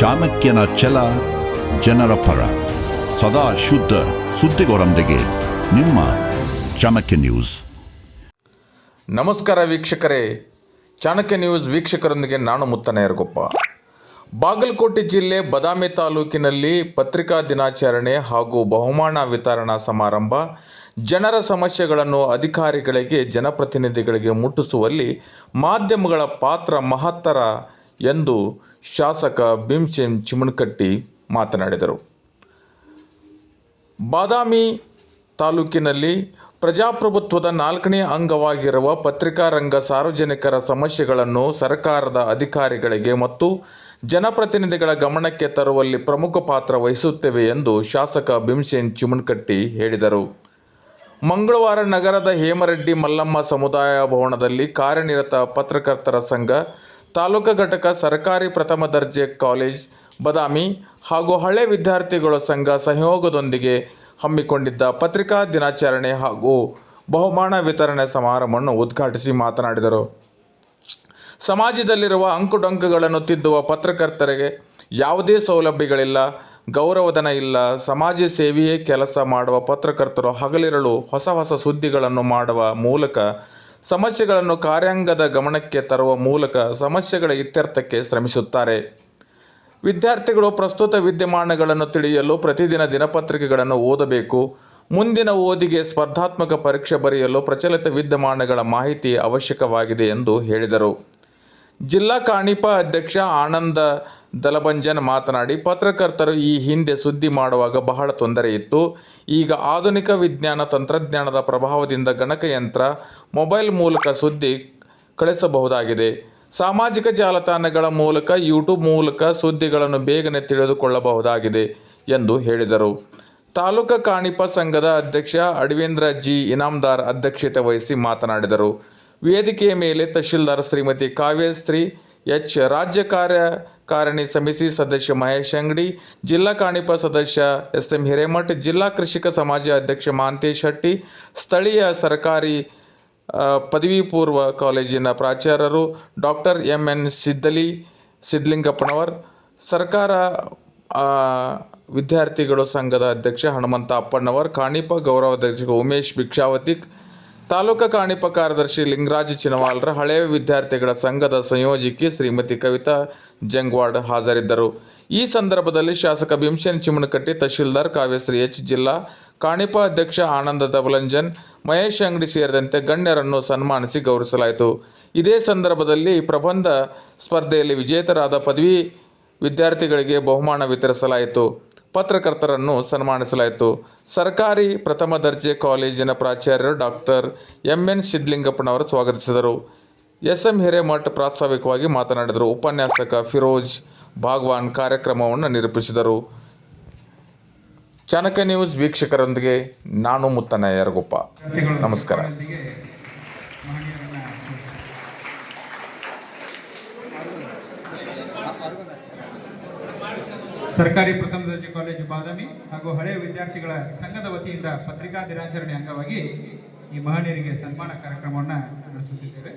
ಚಾಣಕ್ಯನ ಛಲ ಜನರ ಪರ. ಸದಾ ಶುದ್ಧ ಸುದ್ದಿಗೋರೊಂದಿಗೆ ನಿಮ್ಮ ಚಾಣಕ್ಯ ನ್ಯೂಸ್. ನಮಸ್ಕಾರ ವೀಕ್ಷಕರೇ. ಚಾಣಕ್ಯ ನ್ಯೂಸ್ ವೀಕ್ಷಕರೊಂದಿಗೆ ನಾನು ಮುತ್ತನೆಯರಗೊಪ್ಪ ಬಾಗಲಕೋಟೆ ಜಿಲ್ಲೆ ಬದಾಮಿ ತಾಲೂಕಿನಲ್ಲಿ ಪತ್ರಿಕಾ ದಿನಾಚರಣೆ ಹಾಗೂ ಬಹುಮಾನ ವಿತರಣಾ ಸಮಾರಂಭ, ಜನರ ಸಮಸ್ಯೆಗಳನ್ನು ಅಧಿಕಾರಿಗಳಿಗೆ, ಜನಪ್ರತಿನಿಧಿಗಳಿಗೆ ಮುಟ್ಟಿಸುವಲ್ಲಿ ಮಾಧ್ಯಮಗಳ ಪಾತ್ರ ಮಹತ್ತರ ಎಂದು ಶಾಸಕ ಭೀಮಸೇನ್ ಚಿಮಣಕಟ್ಟಿ ಮಾತನಾಡಿದರು. ಬಾದಾಮಿ ತಾಲೂಕಿನಲ್ಲಿ ಪ್ರಜಾಪ್ರಭುತ್ವದ ನಾಲ್ಕನೇ ಅಂಗವಾಗಿರುವ ಪತ್ರಿಕಾ ರಂಗ ಸಾರ್ವಜನಿಕರ ಸಮಸ್ಯೆಗಳನ್ನು ಸರ್ಕಾರದ ಅಧಿಕಾರಿಗಳಿಗೆ ಮತ್ತು ಜನಪ್ರತಿನಿಧಿಗಳ ಗಮನಕ್ಕೆ ತರುವಲ್ಲಿ ಪ್ರಮುಖ ಪಾತ್ರ ವಹಿಸುತ್ತೇವೆ ಎಂದು ಶಾಸಕ ಭೀಮಸೇನ್ ಚಿಮಣಕಟ್ಟಿ ಹೇಳಿದರು. ಮಂಗಳವಾರ ನಗರದ ಹೇಮರೆಡ್ಡಿ ಮಲ್ಲಮ್ಮ ಸಮುದಾಯ ಭವನದಲ್ಲಿ ಕಾರ್ಯನಿರತ ಪತ್ರಕರ್ತರ ಸಂಘ ತಾಲೂಕು ಘಟಕ ಸರ್ಕಾರಿ ಪ್ರಥಮ ದರ್ಜೆ ಕಾಲೇಜ್, ಬದಾಮಿ ಹಾಗೂ ಹಳೆ ವಿದ್ಯಾರ್ಥಿಗಳ ಸಂಘ ಸಹಯೋಗದೊಂದಿಗೆ ಹಮ್ಮಿಕೊಂಡಿದ್ದ ಪತ್ರಿಕಾ ದಿನಾಚರಣೆ ಹಾಗೂ ಬಹುಮಾನ ವಿತರಣೆ ಸಮಾರಂಭವನ್ನು ಉದ್ಘಾಟಿಸಿ ಮಾತನಾಡಿದರು. ಸಮಾಜದಲ್ಲಿರುವ ಅಂಕುಡೊಂಕುಗಳನ್ನು ತಿದ್ದುವ ಪತ್ರಕರ್ತರಿಗೆ ಯಾವುದೇ ಸೌಲಭ್ಯಗಳಿಲ್ಲ, ಗೌರವಧನ ಇಲ್ಲ, ಸಮಾಜ ಸೇವೆಯೇ ಕೆಲಸ ಮಾಡುವ ಪತ್ರಕರ್ತರು ಹಗಲಿರಲು ಹೊಸ ಹೊಸ ಸುದ್ದಿಗಳನ್ನು ಮಾಡುವ ಮೂಲಕ ಸಮಸ್ಯೆಗಳನ್ನು ಕಾರ್ಯಾಂಗದ ಗಮನಕ್ಕೆ ತರುವ ಮೂಲಕ ಸಮಸ್ಯೆಗಳ ಇತ್ಯರ್ಥಕ್ಕೆ ಶ್ರಮಿಸುತ್ತಾರೆ. ವಿದ್ಯಾರ್ಥಿಗಳು ಪ್ರಸ್ತುತ ವಿದ್ಯಮಾನಗಳನ್ನು ತಿಳಿಯಲು ಪ್ರತಿದಿನ ದಿನಪತ್ರಿಕೆಗಳನ್ನು ಓದಬೇಕು. ಮುಂದಿನ ಓದಿಗೆ ಸ್ಪರ್ಧಾತ್ಮಕ ಪರೀಕ್ಷೆ ಬರೆಯಲು ಪ್ರಚಲಿತ ವಿದ್ಯಮಾನಗಳ ಮಾಹಿತಿ ಅವಶ್ಯಕವಾಗಿದೆ ಎಂದು ಹೇಳಿದರು. ಜಿಲ್ಲಾ ಕಾಣಿಪ ಅಧ್ಯಕ್ಷ ಆನಂದ ದಲಬಂಜನ್ ಮಾತನಾಡಿ, ಪತ್ರಕರ್ತರು ಈ ಹಿಂದೆ ಸುದ್ದಿ ಮಾಡುವಾಗ ಬಹಳ ತೊಂದರೆ ಇತ್ತು. ಈಗ ಆಧುನಿಕ ವಿಜ್ಞಾನ ತಂತ್ರಜ್ಞಾನದ ಪ್ರಭಾವದಿಂದ ಗಣಕಯಂತ್ರ, ಮೊಬೈಲ್ ಮೂಲಕ ಸುದ್ದಿ ಕಳಿಸಬಹುದಾಗಿದೆ. ಸಾಮಾಜಿಕ ಜಾಲತಾಣಗಳ ಮೂಲಕ, ಯೂಟ್ಯೂಬ್ ಮೂಲಕ ಸುದ್ದಿಗಳನ್ನು ಬೇಗನೆ ತಿಳಿದುಕೊಳ್ಳಬಹುದಾಗಿದೆ ಎಂದು ಹೇಳಿದರು. ತಾಲೂಕು ಕಾಣಿಪ ಸಂಘದ ಅಧ್ಯಕ್ಷ ಅಡವೇಂದ್ರ ಜಿ. ಇನಾಮ್ದಾರ್ ಅಧ್ಯಕ್ಷತೆ ವಹಿಸಿ ಮಾತನಾಡಿದರು. ವೇದಿಕೆಯ ಮೇಲೆ ತಹಶೀಲ್ದಾರ್ ಶ್ರೀಮತಿ ಕಾವ್ಯಶ್ರೀ ಎಚ್ ರಾಜ್ಯ ಕಾರ್ಯಕಾರಿಣಿ ಸಮಿತಿ ಸದಸ್ಯ ಮಹೇಶ್ ಅಂಗಡಿ, ಜಿಲ್ಲಾ ಕಾಣಿಪ ಸದಸ್ಯ ಎಸ್ ಎಂ ಹಿರೇಮಠ್, ಜಿಲ್ಲಾ ಕೃಷಿಕ ಸಮಾಜ ಅಧ್ಯಕ್ಷ ಮಹಾಂತೇಶ್ ಶೆಟ್ಟಿ ಸ್ಥಳೀಯ ಸರ್ಕಾರಿ ಪದವಿ ಪೂರ್ವ ಕಾಲೇಜಿನ ಪ್ರಾಚಾರ್ಯರು ಡಾಕ್ಟರ್ ಎಂ ಎನ್ ಸಿದ್ದಲಿ ಸಿದ್ಲಿಂಗಪ್ಪನವರ್ ಸರ್ಕಾರ ವಿದ್ಯಾರ್ಥಿಗಳ ಸಂಘದ ಅಧ್ಯಕ್ಷ ಹನುಮಂತ ಅಪ್ಪಣ್ಣವರ್, ಕಾಣಿಪ ಗೌರವಾಧ್ಯಕ್ಷ ಉಮೇಶ್ ಭಿಕ್ಷಾವತಿ ತಾಲೂಕು ಕಾಣಿಪ ಕಾರ್ಯದರ್ಶಿ ಲಿಂಗರಾಜ್ ಚಿನವಾಲ್ರ ಹಳೆಯ ವಿದ್ಯಾರ್ಥಿಗಳ ಸಂಘದ ಸಂಯೋಜಕಿ ಶ್ರೀಮತಿ ಕವಿತಾ ಜಂಗ್ವಾಡ್ ಹಾಜರಿದ್ದರು. ಈ ಸಂದರ್ಭದಲ್ಲಿ ಶಾಸಕ ಭೀಮಸೇನ್ ಚಿಮಣಕಟ್ಟಿ, ತಹಶೀಲ್ದಾರ್ ಕಾವ್ಯಶ್ರೀ ಎಚ್ ಜಿಲ್ಲಾ, ಕಾಣಿಪ ಅಧ್ಯಕ್ಷ ಆನಂದ ದಬಲಂಜನ್ ಮಹೇಶ್ ಅಂಗಡಿ ಸೇರಿದಂತೆ ಗಣ್ಯರನ್ನು ಸನ್ಮಾನಿಸಿ ಗೌರವಿಸಲಾಯಿತು. ಇದೇ ಸಂದರ್ಭದಲ್ಲಿ ಪ್ರಬಂಧ ಸ್ಪರ್ಧೆಯಲ್ಲಿ ವಿಜೇತರಾದ ಪದವಿ ವಿದ್ಯಾರ್ಥಿಗಳಿಗೆ ಬಹುಮಾನ ವಿತರಿಸಲಾಯಿತು. ಪತ್ರಕರ್ತರನ್ನು ಸನ್ಮಾನಿಸಲಾಯಿತು. ಸರ್ಕಾರಿ ಪ್ರಥಮ ದರ್ಜೆ ಕಾಲೇಜಿನ ಪ್ರಾಚಾರ್ಯರು ಡಾಕ್ಟರ್ ಎಂ ಎನ್ ಸಿದ್ಲಿಂಗಪ್ಪನವರು ಸ್ವಾಗತಿಸಿದರು. ಎಸ್ ಎಂ ಹಿರೇಮಠ್ ಪ್ರಾಸ್ತಾವಿಕವಾಗಿ ಮಾತನಾಡಿದರು. ಉಪನ್ಯಾಸಕ ಫಿರೋಜ್ ಭಾಗ್ವಾನ್ ಕಾರ್ಯಕ್ರಮವನ್ನು ನಿರೂಪಿಸಿದರು. ಚಾಣಕ್ಯ ನ್ಯೂಸ್ ವೀಕ್ಷಕರೊಂದಿಗೆ ನಾನು ಮುತ್ತನ ಯರಗೊಪ್ಪ ನಮಸ್ಕಾರ. ಸರ್ಕಾರಿ ಪ್ರಥಮ ದರ್ಜೆ ಕಾಲೇಜು ಬಾದಾಮಿ ಹಾಗೂ ಹಳೆಯ ವಿದ್ಯಾರ್ಥಿಗಳ ಸಂಘದ ವತಿಯಿಂದ ಪತ್ರಿಕಾ ದಿನಾಚರಣೆ ಅಂಗವಾಗಿ ಈ ಮಹನೀಯರಿಗೆ ಸನ್ಮಾನ ಕಾರ್ಯಕ್ರಮವನ್ನು ನಡೆಸುತ್ತಿದ್ದೇವೆ.